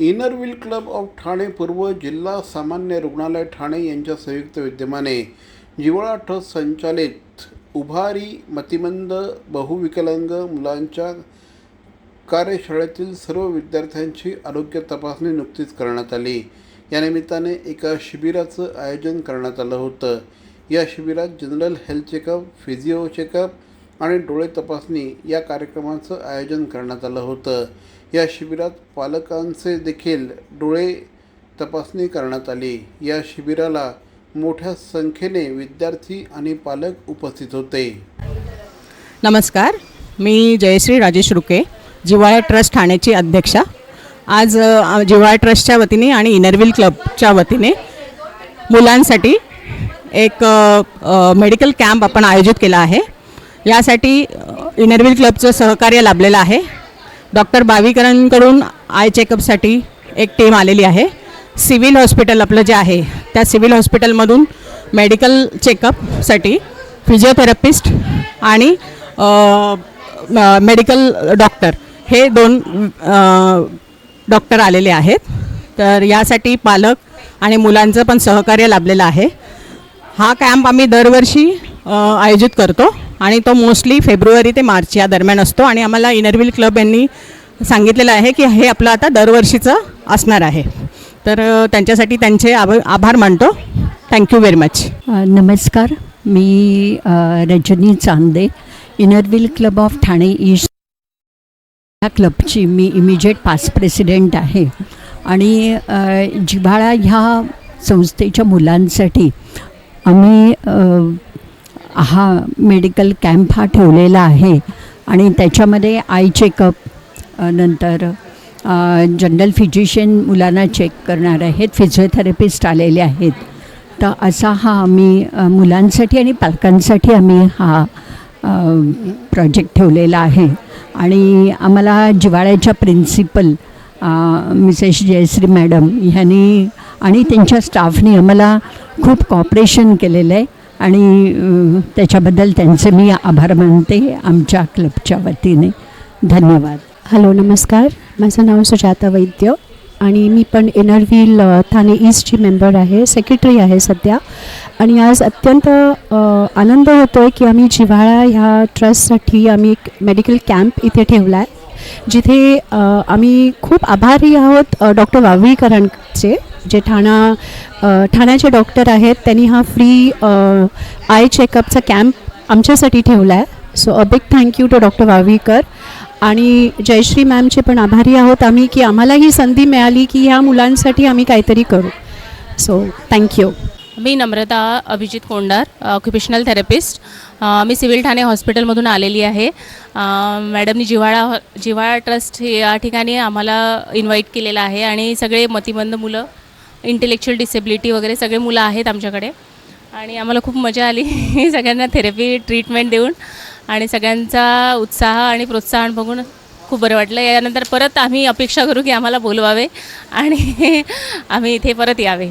Inner Wheel club of Thane पूर्व जिल्हा सामान्य रुग्णालय ठाणे यांच्या संयुक्त विद्यमाने जिवळा ट्रस्ट संचालित उभारी मतिमंद बहुविकलांग मुलांच्या कार्यशाळेतील सर्व विद्यार्थ्यांची आरोग्य तपासणी नुकतीच करण्यात आली. या निमित्ताने एका शिबिराचं आयोजन करण्यात आलं होतं. या शिबिरात general health checkup physio checkup आणि डोळे तपासणी या कार्यक्रमाचं आयोजन करण्यात आलं होतं. या शिबिरात पालकांचे देखील डोळे तपासणी करण्यात आली. या शिबिराला मोठ्या संख्येने विद्यार्थी आणि पालक उपस्थित होते. नमस्कार. मी जयश्री राजेश रुके जिवाळा ट्रस्ट ठाण्याची अध्यक्षा. आज जिवाळा ट्रस्टच्या वतीने आणि इनरविल क्लबच्या वतीने मुलांसाठी एक मेडिकल कॅम्प आपण आयोजित केला आहे. यासाठी इनरविल इनरव्हील क्लबचं सहकार्य लाभलेलं आहे. डॉक्टर बावीकरांकडून आय चेकअपसाठी एक टीम आलेली आहे. सिव्हिल हॉस्पिटल आपलं जे आहे त्या सिव्हिल हॉस्पिटलमधून मेडिकल चेकअपसाठी फिजिओथेरपिस्ट आणि मेडिकल डॉक्टर हे दोन डॉक्टर आलेले आहेत. तर यासाठी पालक आणि मुलांचं पण सहकार्य लाभलेलं आहे. हा कॅम्प आम्ही दरवर्षी आयोजित करतो. आणि तो मोस्टली फेब्रुवारी ते मार्च या दरम्यान असतो. आणि आम्हाला इनरविल क्लब यांनी सांगितलेलं आहे की हे आपलं आता दरवर्षीचं असणार आहे. तर त्यांच्यासाठी त्यांचे आभ आभार मानतो. थँक्यू व्हेरी मच नमस्कार. मी Rajani Chande. Inner wheel club of Thane east ह्या क्लबची मी इमिजिएट पास प्रेसिडेंट आहे. आणि जिव्हाळा ह्या संस्थेच्या मुलांसाठी आम्ही हा मेडिकल कॅम्प हा ठेवलेला आहे. आणि त्याच्यामध्ये आय चेकअप नंतर जनरल फिजिशियन मुलांना चेक करणार आहेत फिजिओथेरपिस्ट आलेले आहेत. तर असा हा आम्ही मुलांसाठी आणि पालकांसाठी आम्ही हा प्रोजेक्ट ठेवलेला आहे. आणि आम्हाला जिवाळ्याच्या प्रिन्सिपल मिसेस जयश्री मॅडम ह्यांनी आणि त्यांच्या स्टाफनी आम्हाला खूप कॉपरेशन केलेलं आहे. आणि त्याच्याबद्दल त्यांचे मी आभार मानते आमच्या क्लबच्या वतीने. धन्यवाद. हॅलो नमस्कार. माझं नाव सुजाता वैद्य आणि मी पण इनरव्हील ठाणे ईस्टची मेंबर आहे सेक्रेटरी आहे सध्या. आणि आज अत्यंत आनंद होतो आहे की आम्ही जिव्हाळा ह्या ट्रस्टसाठी आम्ही एक मेडिकल कॅम्प इथे ठेवला आहे जिथे आम्ही खूप आभारी आहोत डॉक्टर वावळीकरांचे. जे ठाणा ठाण्याचे डॉक्टर आहेत त्यांनी हा फ्री आय चेकअपचा कॅम्प आमच्यासाठी ठेवला आहे. So a big thank you to doctor Wavikar. आणि जयश्री मॅमचे पण आभारी आहोत आम्ही की आम्हाला ही संधी मिळाली की ह्या मुलांसाठी आम्ही काहीतरी करू. सो थँक्यू मी नम्रता अभिजित कोंडार ऑक्युपेशनल थेरपिस्ट मी सिव्हिल ठाणे हॉस्पिटलमधून आलेली आहे. मॅडमनी जिव्हाळा जिव्हाळा ट्रस्ट या ठिकाणी आम्हाला इन्व्हाइट केलेलं आहे. आणि सगळे मतिमंद मुलं इंटेलेक्च्युअल डिसेबिलिटी वगैरे सगळे मुलं आहेत आमच्याकडे. आणि आम्हाला खूप मजा आली. सगळ्यांना थेरपी ट्रीटमेंट देऊन आणि सगळ्यांचा उत्साह आणि प्रोत्साहन बघून खूप बरं वाटलं. यानंतर परत आम्ही अपेक्षा करू की आम्हाला बोलवावे आणि आम्ही इथे परत यावे.